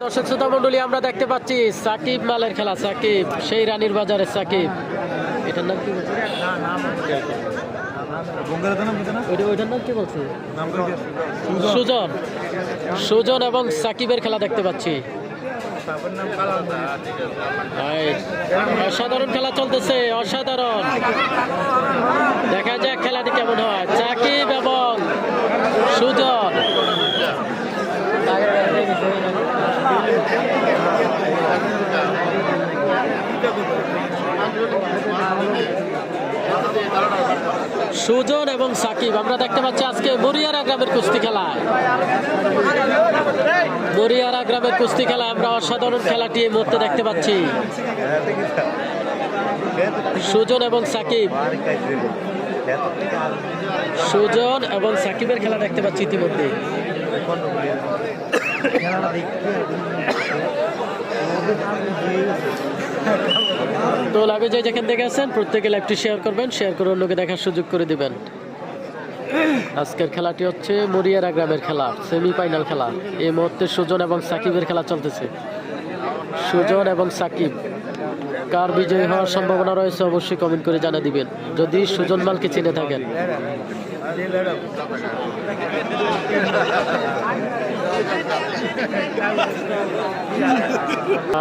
দর্শক, শ্রোতা মন্ডলী আমরা দেখতে পাচ্ছি সাকিব মালের খেলা। সাকিব, সেই রানীর বাজারে সাকিব। এটার নাম কি সুজন। সুজন এবং সাকিবের খেলা দেখতে পাচ্ছি। অসাধারণ খেলা চলতেছে, অসাধারণ। দেখা যাক খেলাটি কেমন হয়। সাকিব এবং সুজন। সুজন এবং সাকিব, আমরা দেখতে পাচ্ছি আজকে বরিয়ারা গ্রামের কুস্তি খেলায়। মরিয়ারা গ্রামের কুস্তি খেলা আমরা অসাধারণ খেলাটি এই মুহূর্তে দেখতে পাচ্ছি। সুজন এবং সাকিব। সুজন এবং সাকিবের খেলা দেখতে পাচ্ছি ইতিমধ্যে। তো লাভে যে যেখান থেকে আছেন, প্রত্যেকে লাইভটি শেয়ার করবেন শেয়ার করে অন্যকে দেখার সুযোগ করে দিবেন। আজকের খেলাটি হচ্ছে মরিয়ারা গ্রামের খেলা সেমিফাইনাল খেলা। এই মুহূর্তে সুজন এবং সাকিবের খেলা চলতেছে। সুজন এবং সাকিব, কার বিজয়ী হওয়ার সম্ভাবনা রয়েছে অবশ্যই কমেন্ট করে জানা দিবেন। যদি সুজন মালকে চিনে থাকেন।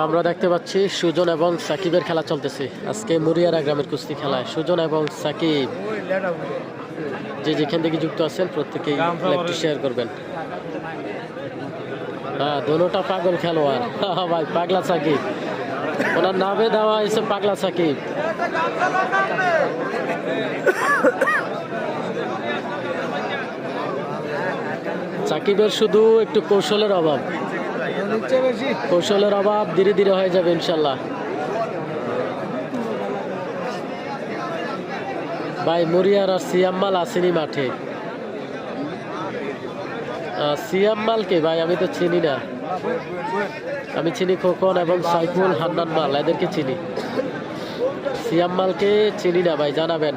আমরা দেখতে পাচ্ছি সুজন এবং সাকিবের খেলা চলতেছে। আজকে মুরিয়ারা গ্রামের কুস্তি খেলায়। সুজন এবং সাকিব। যে যেখান থেকে যুক্ত আছেন। প্রত্যেকেই লাইভটি শেয়ার করবেন। হ্যাঁ দোনোটা পাগল খেলোয়াড়। হ্যাঁ ভাই, পাগলা সাকিব। ওনার নামে দেওয়া হয়েছে পাগলা সাকিব। সাকিবের শুধু একটু কৌশলের অভাব। কৌশলের অভাব ধীরে ধীরে হয়ে যাবে, ইনশাল্লাহ। ভাই মুরিয়ার আর সিয়াম্মাল আসেনি মাঠে। সিয়াম্মালকে ভাই, আমি তো চিনি না। আমি চিনি খোকন এবং সাইফুল হান্নান মাল, এদেরকে চিনি। সিয়াম্মালকে চিনি না, ভাই, জানাবেন।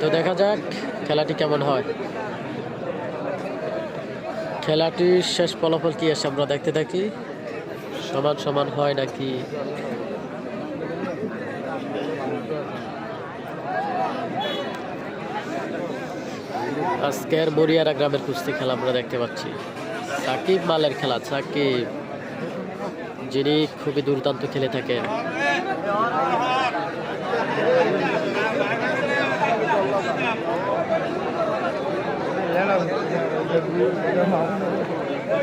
তো দেখা যাক খেলাটি কেমন হয়। খেলাটির শেষ ফলাফল কি আসে আমরা দেখতে থাকি। সমান সমান হয় নাকি? আজকের মরিয়ারা গ্রামের কুস্তি খেলা আমরা দেখতে পাচ্ছি। সাকিব মালের খেলা, সাকিব। যিনি খুবই দুর্দান্ত খেলে থাকেন।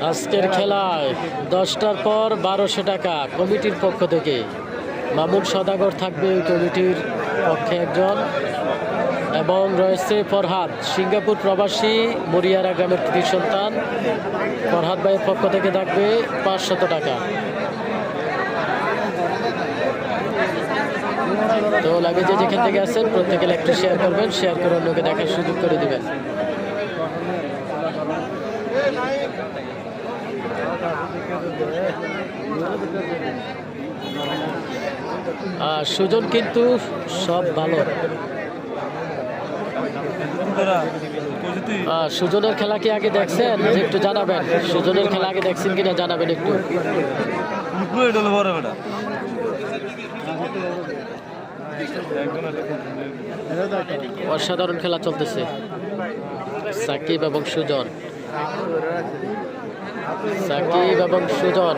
আজকের খেলায় দশটার পর বারোশো টাকা কমিটির পক্ষ থেকে। মামুন সদাগর থাকবে ওই কমিটির পক্ষে একজন। এবং রয়েছে ফরহাদ, সিঙ্গাপুর প্রবাসী মরিয়ারা গ্রামের কৃতি সন্তান ফরহাদ ভাইয়ের পক্ষ থেকে থাকবে পাঁচশত টাকা। তো লাগে যে যেখান থেকে আছেন প্রত্যেকে একটু শেয়ার করবেন শেয়ার করে অন্যকে দেখার সুযোগ করে দিবেন। সুজন কিন্তু সব ভালো। সুজনের খেলা কি আগে দেখছেন? একটু জানাবেন। সুজনের খেলা আগে দেখছেন কিনা জানাবেন একটু। অসাধারণ খেলা চলতেছে। সাকিব এবং সুজন। সাকিব এবং সুজন।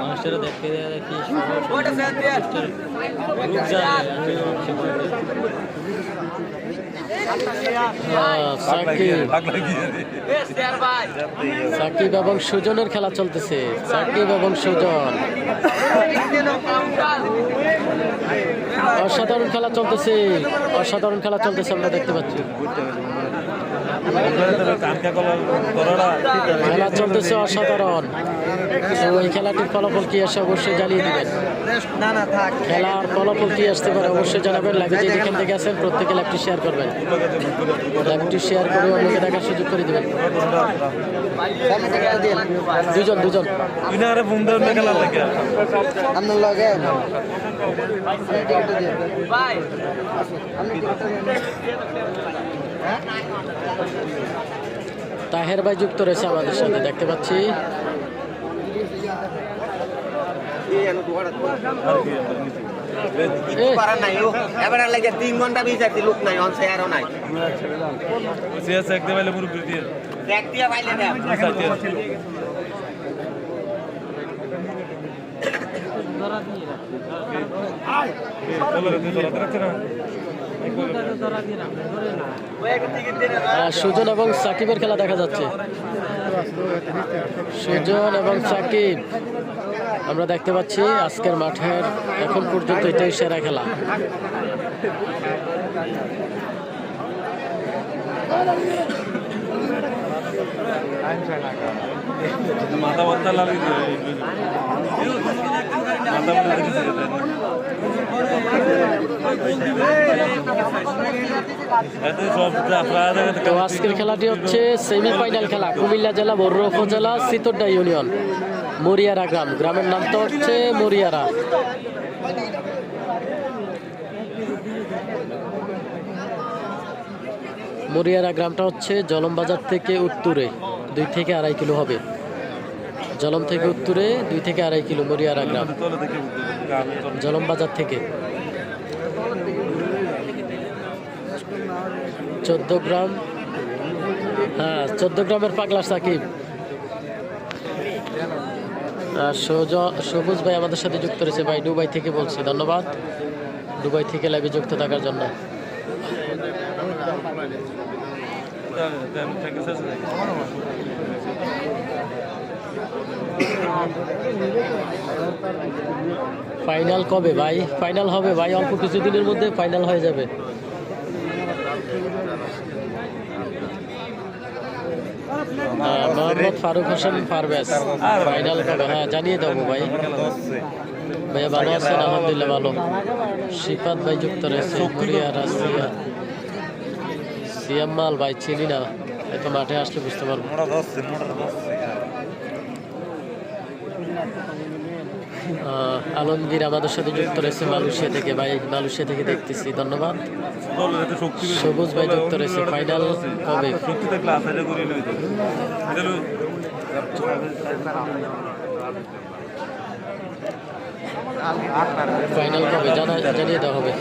মানুষেরা দেখতে দেখি সাকিব এবং সুজনের খেলা চলতেছে। সাকিব এবং সুজন। অসাধারণ খেলা চলতেছে। অসাধারণ খেলা চলতেছে আমরা দেখতে পাচ্ছি। খেলা চলতেছে অসাধারণ। এই খেলাটির ফলাফল কি আসে অবশ্যই জানিয়ে দিবেন। না না থাক খেলার ফলাফল কি আসতে পারে অবশ্যই জানাবেন। লাইভে যে যেখান থেকে আছেন প্রত্যেকে লাইভটি শেয়ার করবেন। লাইভটি শেয়ার করে অন্যকে দেখার সুযোগ করে দিবেন। দুজন দুজন। আপনার লগে। আপনি টিকিটটা দিয়ে আপনি টিকিটটা দিয়ে তাহের ভাই যুক্ত রয়েছে আমাদের সাথে, দেখতে পাচ্ছি। তিন ঘণ্টা নাই অন শেয়ারও নাই দেখ দিয়ে পাইলে সুজন এবং সাকিবের খেলা দেখা যাচ্ছে। সুজন এবং সাকিব, আমরা দেখতে পাচ্ছি আজকের মাঠের এখন পর্যন্ত এটাই সেরা খেলা। তো আজকের খেলাটি হচ্ছে সেমিফাইনাল খেলা, কুমিল্লা জেলা বর্র উপজেলা সিতরডা ইউনিয়ন, মরিয়ারা গ্রাম। গ্রামের নাম তো হচ্ছে মরিয়ারা। মরিয়ারা গ্রামটা হচ্ছে জলম বাজার থেকে উত্তরে দুই থেকে আড়াই কিলো হবে। জলম থেকে উত্তরে দুই থেকে আড়াই কিলো মরিয়ারা গ্রাম। জলম বাজার থেকে। চোদ্দ গ্রাম। হ্যাঁ চোদ্দ গ্রামের পাগলা সাকিব। সবুজ ভাই আমাদের সাথে যুক্ত রয়েছে ভাই, দুবাই থেকে বলছি, ধন্যবাদ। দুবাই থেকে লাইভে যুক্ত থাকার জন্য। ফাইনাল কবে ভাই? ফাইনাল হবে ভাই অল্প কিছুদিনের মধ্যে ফাইনাল হয়ে যাবে। হ্যাঁ, মোহাম্মদ ফারুক হোসেন পারভেজ ফাইনাল কবে? হ্যাঁ জানিয়ে দেবো ভাই। ভাইয়া ভালো আছেন? আলহামদুলিল্লাহ ভালো। শিফাত ভাই যুক্ত রয়েছে মরিয়া রাশিয়া। সিয়াম মাল ভাই চিনি না এত মাঠে আসলে বুঝতে পারব। আলমগীর আমাদের সাথে যুক্ত রয়েছে মালয়েশিয়া থেকে। ভাই মালয়েশিয়া থেকে দেখতেছি ধন্যবাদ। সবুজ ভাই যুক্ত রয়েছে ফাইনাল কবে? ফাইনাল কবে? জানা জানিয়ে দেওয়া হবে।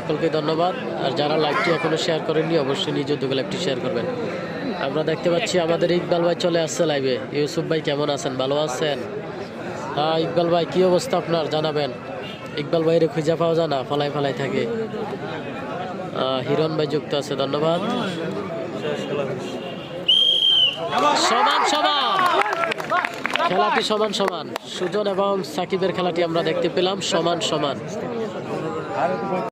সকলকে ধন্যবাদ। আর যারা লাইভটি এখনও শেয়ার করেননি, অবশ্যই নিজ উদ্যোগে লাইভটি শেয়ার করবেন। আমরা দেখতে পাচ্ছি আমাদের ইকবাল ভাই চলে আসছে লাইভে ইউসুফ ভাই, কেমন আছেন? ভালো আছেন? হ্যাঁ ইকবাল ভাই, কি অবস্থা আপনার? জানাবেন। ইকবাল ভাইয়ের খুঁজে পাওয়া যায় না, ফলাই ফলাই থাকে। হিরণ ভাই যুক্ত আছে, ধন্যবাদ। সমান সমান। খেলাটি সমান সমান? সুজন এবং সাকিবের খেলাটি আমরা দেখতে পেলাম, সমান সমান।